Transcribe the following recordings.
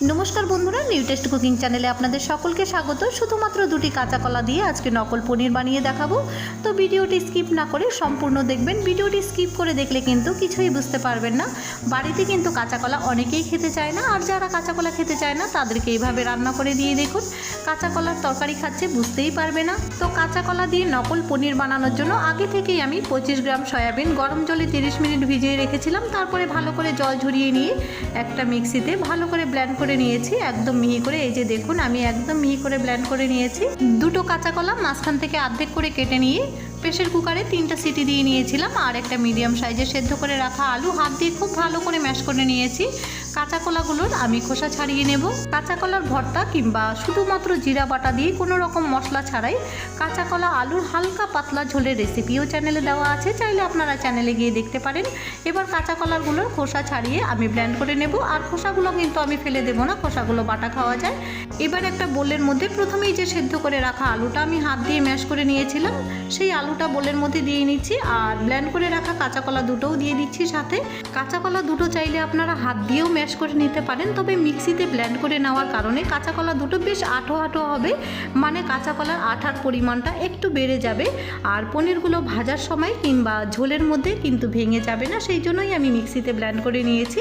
নমস্কার বন্ধুরা new test cooking চ্যানেলে আপনাদের সকলকে স্বাগত। শুধুমাত্র দুটি কাঁচা কলা দিয়ে আজকে নকল পনির বানিয়ে দেখাবো। তো ভিডিওটি স্কিপ না করে সম্পূর্ণ দেখবেন। ভিডিওটি স্কিপ করে দেখলে কিন্তু কিছুই বুঝতে পারবেন না। বাড়িতে কিন্তু কাঁচা কলা অনেকেই খেতে চায় না। আর যারা কাঁচা কলা খেতে চায় না, তাদেরকে এইভাবে রান্না করে দিয়ে দেখুন। কাঁচা কলার তরকারি খাচ্ছে বুঝতেই পারবে না। তো কাঁচা কলা দিয়ে নকল পনির বানানোর জন্য আগে থেকেই আমি পঁচিশ গ্রাম সয়াবিন, গরম জলে তিরিশ মিনিট ভিজিয়ে রেখেছিলাম। তারপরে ভালো করে জল ঝরিয়ে নিয়ে একটা মিক্সিতে ভালো করে ব্ল্যান্ড করে নিয়েছি, একদম মিহি করে। এই যে দেখুন, আমি একদম মিহি করে ব্ল্যান্ড করে নিয়েছি। দুটো কাঁচা কলা মাঝখান থেকে অর্ধেক করে কেটে নিয়ে প্রেশার কুকারে তিনটা সিটি দিয়ে নিয়েছিলাম, আর একটা মিডিয়াম সাইজে সেদ্ধ করে রাখা আলু হাত দিয়ে খুব ভালো করে ম্যাশ করে নিয়েছি। কাঁচা কলাগুলোর আমি খোসা ছাড়িয়ে নেব। কাঁচা কলার ভর্তা কিংবা শুধুমাত্র জিরা বাটা দিয়ে কোনো রকম মশলা ছাড়াই কাঁচা কলা আলুর হালকা পাতলা ঝোলের রেসিপিও চ্যানেলে দেওয়া আছে, চাইলে আপনারা চ্যানেলে গিয়ে দেখতে পারেন। এবার কাঁচা কলারগুলোর খোসা ছাড়িয়ে আমি ব্ল্যান্ড করে নেব, আর খোসাগুলো কিন্তু আমি ফেলে দেবো না খোসাগুলো বাটা খাওয়া যায়। এবার একটা বোলের মধ্যে প্রথমেই যে সেদ্ধ করে রাখা আলুটা আমি হাত দিয়ে ম্যাশ করে নিয়েছিলাম, সেই আলুটা বোলের মধ্যে দিয়ে নিচ্ছি আর ব্ল্যান্ড করে রাখা কাঁচা কলা দুটোও দিয়ে দিচ্ছি সাথে। কাঁচা কলা দুটো চাইলে আপনারা হাত দিয়েও ম্যাশ করে নিতে পারেন, তবে মিক্সিতে ব্ল্যান্ড করে নেওয়ার কারণে কাঁচা কলা দুটো বেশ আঠো আঠো হবে মানে কাঁচা কলার আঠার পরিমাণটা একটু বেড়ে যাবে। আর পনিরগুলো ভাজার সময় কিংবা ঝোলের মধ্যে কিন্তু ভেঙে যাবে না, সেই জন্যই আমি মিক্সিতে ব্ল্যান্ড করে নিয়েছি।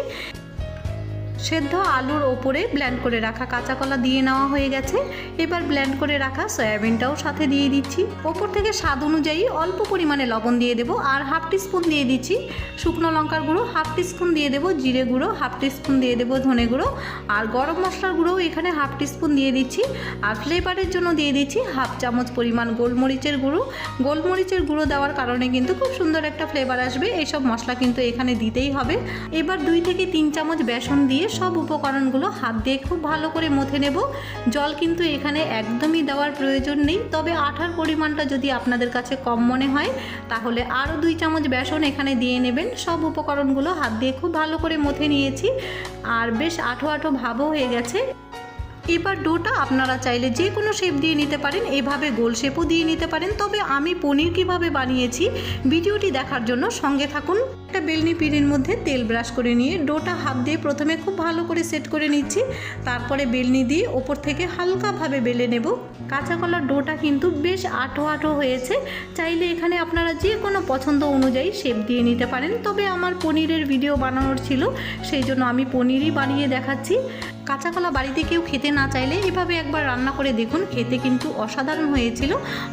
সেদ্ধ আলুর ওপরে ব্ল্যান্ড করে রাখা কাঁচা কলা দিয়ে নেওয়া হয়ে গেছে। এবার ব্ল্যান্ড করে রাখা সয়াবিনটাও সাথে দিয়ে দিচ্ছি। ওপর থেকে স্বাদ অনুযায়ী অল্প পরিমাণে লবণ দিয়ে দেবো আর হাফ টিস্পুন দিয়ে দিচ্ছি শুকনো লঙ্কার গুঁড়ো হাফ টিস্পুন দিয়ে দেবো জিরে গুঁড়ো হাফ টিস্পুন দিয়ে দেবো ধনে গুঁড়ো আর গরম মশলার গুঁড়োও এখানে হাফ টিস্পুন দিয়ে দিচ্ছি। আর ফ্লেভারের জন্য দিয়ে দিচ্ছি হাফ চামচ পরিমাণ গোলমরিচের গুঁড়ো। গোলমরিচের গুঁড়ো দেওয়ার কারণে কিন্তু খুব সুন্দর একটা ফ্লেভার আসবে। এইসব মশলা কিন্তু এখানে দিতেই হবে। এবার দুই থেকে তিন চামচ বেসন দিয়ে সব উপকরণগুলো হাত দিয়ে খুব ভালো করে মথে নেব। জল কিন্তু এখানে একদমই দেওয়ার প্রয়োজন নেই। তবে আঠার পরিমাণটা যদি আপনাদের কাছে কম মনে হয়, তাহলে আরও দুই চামচ বেসন এখানে দিয়ে নেবেন। সব উপকরণগুলো হাত দিয়ে খুব ভালো করে মথে নিয়েছি। আর বেশ আঠো আঠো ভাবও হয়ে গেছে। এবার ডোটা আপনারা চাইলে যে কোনো শেপ দিয়ে নিতে পারেন। এভাবে গোল শেপও দিয়ে নিতে পারেন। তবে আমি পনির কীভাবে বানিয়েছি, ভিডিওটি দেখার জন্য সঙ্গে থাকুন। একটা বেলনি পিঁড়ির মধ্যে তেল ব্রাশ করে নিয়ে ডোটা হাত দিয়ে প্রথমে খুব ভালো করে সেট করে নিচ্ছি। তারপরে বেলনি দিয়ে ওপর থেকে হালকাভাবে বেলে নেব। কাঁচা কলার ডোটা কিন্তু বেশ আঠো আঠো হয়েছে। চাইলে এখানে আপনারা যে কোনো পছন্দ অনুযায়ী শেপ দিয়ে নিতে পারেন। তবে আমার পনিরের ভিডিও বানানোর ছিল, সেই জন্য আমি পনিরই বানিয়ে দেখাচ্ছি। কাঁচা কলা বাড়িতে কেউ খেতে না চাইলে এভাবে একবার রান্না করে দেখুন। খেতে কিন্তু অসাধারণ হয়েছিল।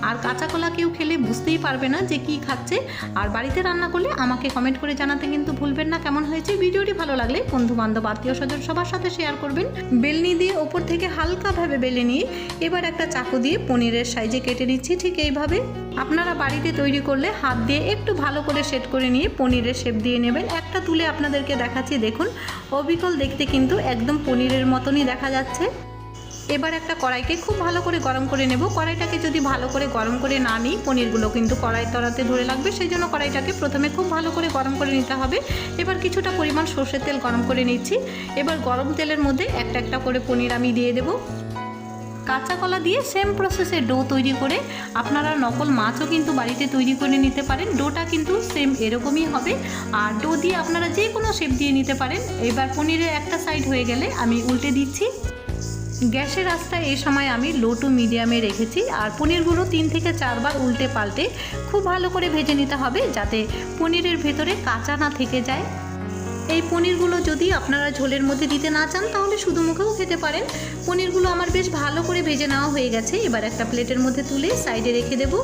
আর কাঁচা কলা কেউ খেলে বুঝতেই পারবে না যে কি খাচ্ছে। আর বাড়িতে রান্না করলে আমাকে কমেন্ট করে জানাতে কিন্তু ভুলবেন না কেমন হয়েছে ভিডিওটি ভালো লাগলে বন্ধু বান্ধব আত্মীয় স্বজন সবার সাথে শেয়ার করবেন। বেলনি দিয়ে ওপর থেকে হালকাভাবে বেলে নিয়ে এবার একটা চাকু দিয়ে পনিরের সাইজে কেটে নিচ্ছি ঠিক এইভাবে। আপনারা বাড়িতে তৈরি করলে হাত দিয়ে একটু ভালো করে সেট করে নিয়ে পনিরের শেপ দিয়ে নেবেন। একটা তুলে আপনাদেরকে দেখাচ্ছি, দেখুন। অবিকল দেখতে কিন্তু একদম পনিরের মতনই দেখা যাচ্ছে। এবার একটা কড়াইকে খুব ভালো করে গরম করে নেব। কড়াইটাকে যদি ভালো করে গরম করে না নিই, পনিরগুলো কিন্তু কড়াই তলাতে ধরে লাগবে সেই জন্য কড়াইটাকে প্রথমে খুব ভালো করে গরম করে নিতে হবে। এবার কিছুটা পরিমাণ সর্ষের তেল গরম করে নিচ্ছি। এবার গরম তেলের মধ্যে একটা একটা করে পনির আমি দিয়ে দেবো। কাঁচা কলা দিয়ে সেম প্রসেসে ডো তৈরি করে আপনারা নকল মাছও কিন্তু বাড়িতে তৈরি করে নিতে পারেন। ডোটা কিন্তু সেম এরকমই হবে। আর ডো দিয়ে আপনারা যে কোনো শেপ দিয়ে নিতে পারেন। এবার পনিরের একটা সাইড হয়ে গেলে আমি উল্টে দিচ্ছি। গ্যাসের আস্তা এই সময় আমি লো টু মিডিয়ামে রেখেছি। আর পনিরগুলো তিন থেকে চারবার উল্টে পাল্টে খুব ভালো করে ভেজে নিতে হবে যাতে পনিরের ভেতরে কাঁচা না থেকে যায়। এই পনিরগুলো যদি আপনারা ঝোলের মধ্যে দিতে না চান, তাহলে শুধু মুখেও খেতে পারেন। পনিরগুলো আমার বেশ ভালো করে ভেজে নেওয়া হয়ে গেছে। এবার একটা প্লেটের মধ্যে তুলে সাইডে রেখে দেবো।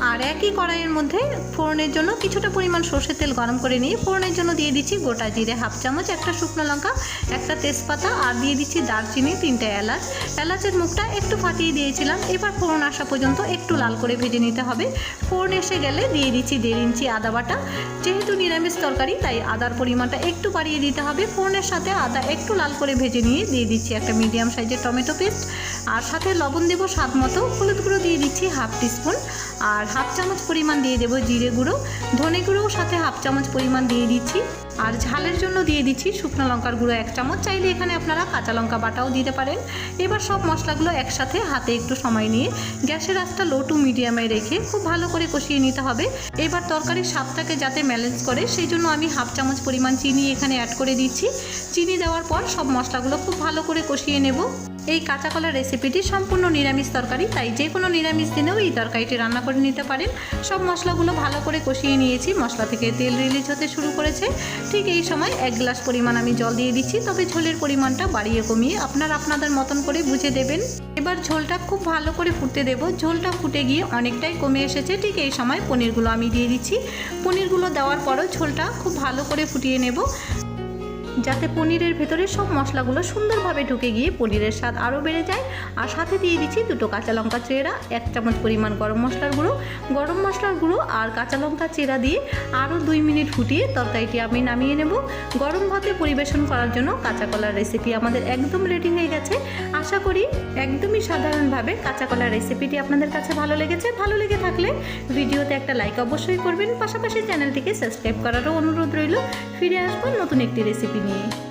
আর একই কড়াইয়ের মধ্যে ফোড়নের জন্য কিছুটা পরিমাণ সর্ষের তেল গরম করে নিয়ে ফোড়নের জন্য দিয়ে দিচ্ছি গোটা জিরে হাফ চামচ, একটা শুকনো লঙ্কা, একটা তেজপাতা, আর দিয়ে দিচ্ছি দারচিনি, তিনটে এলাচ। এলাচের মুখটা একটু ফাটিয়ে দিয়েছিলাম, এবার ফোড়ন আসা পর্যন্ত একটু লাল করে ভেজে নিতে হবে। ফোড়ন এসে গেলে দিয়ে দিচ্ছি দেড় ইঞ্চি আদা বাটা। যেহেতু নিরামিষ তরকারি, তাই আদার পরিমাণটা একটু বাড়িয়ে দিতে হবে। ফোড়নের সাথে আদা একটু লাল করে ভেজে নিয়ে দিয়ে দিচ্ছি একটা মিডিয়াম সাইজের টমেটো পেস্ট। আর সাথে লবণ দেবো স্বাদ মতো। হলুদ গুঁড়ো দিয়ে দিচ্ছি হাফ টিস্পুন আর হাফ চামচ পরিমাণ দিয়ে দেবো জিরে গুঁড়ো, ধনে গুঁড়োও সাথে হাফ চামচ পরিমাণ দিয়ে দিচ্ছি। আর ঝালের জন্য দিয়ে দিচ্ছি শুকনো লঙ্কার গুঁড়ো এক চামচ, চাইলে এখানে আপনারা কাঁচা লঙ্কা বাটাও দিতে পারেন। এবার সব মশলাগুলো একসাথে হাতে একটু সময় নিয়ে গ্যাসের আঁচটা লো টু মিডিয়ামে রেখে খুব ভালো করে কষিয়ে নিতে হবে। এবার তরকারির স্বাদটাকে যাতে ব্যালেন্স করে, সেই জন্য আমি হাফ চামচ পরিমাণ চিনি এখানে অ্যাড করে দিচ্ছি। চিনি দেওয়ার পর সব মশলাগুলো খুব ভালো করে কষিয়ে নেব। এই কাঁচা কলার রেসিপিটি সম্পূর্ণ নিরামিষ তরকারি, তাই যে কোনো নিরামিষ দিনেও এই তরকারিটি রান্না করে নিতে পারেন। সব মশলাগুলো ভালো করে কষিয়ে নিয়েছি, মশলা থেকে তেল রিলিজ হতে শুরু করেছে। ঠিক এই সময় এক গ্লাস পরিমাণ আমি জল দিয়ে দিচ্ছি, তবে ঝোলের পরিমাণটা বাড়িয়ে কমিয়ে আপনার আপনাদের মতন করে বুঝে দেবেন। এবার ঝোলটা খুব ভালো করে ফুটতে দেব। ঝোলটা ফুটে গিয়ে অনেকটাই কমে এসেছে, ঠিক এই সময় পনিরগুলো আমি দিয়ে দিচ্ছি। পনিরগুলো দেওয়ার পরও ঝোলটা খুব ভালো করে ফুটিয়ে নেব। যাতে পনিরের ভেতরে সব মশলাগুলো সুন্দরভাবে ঢুকে গিয়ে পনিরের স্বাদ আরও বেড়ে যায়। আর সাথে দিয়ে দিচ্ছি দুটো কাঁচা লঙ্কা চেরা, এক চামচ পরিমাণ গরম মশলার গুঁড়ো। গরম মশলার গুঁড়ো আর কাঁচা লঙ্কা চেরা দিয়ে আরও দুই মিনিট ফুটিয়ে তরকারিটি আমি নামিয়ে নেব। গরম ভাতে পরিবেশন করার জন্য কাঁচা কলার রেসিপি আমাদের একদম রেডি হয়ে গেছে। আশা করি একদমই সাধারণভাবে কাঁচা কলার রেসিপিটি আপনাদের কাছে ভালো লেগেছে। ভালো লেগে থাকলে ভিডিওতে একটা লাইক অবশ্যই করবেন। পাশাপাশি চ্যানেলটিকে সাবস্ক্রাইব করারও অনুরোধ রইল। ফিরে আসব নতুন একটি রেসিপি নিয়ে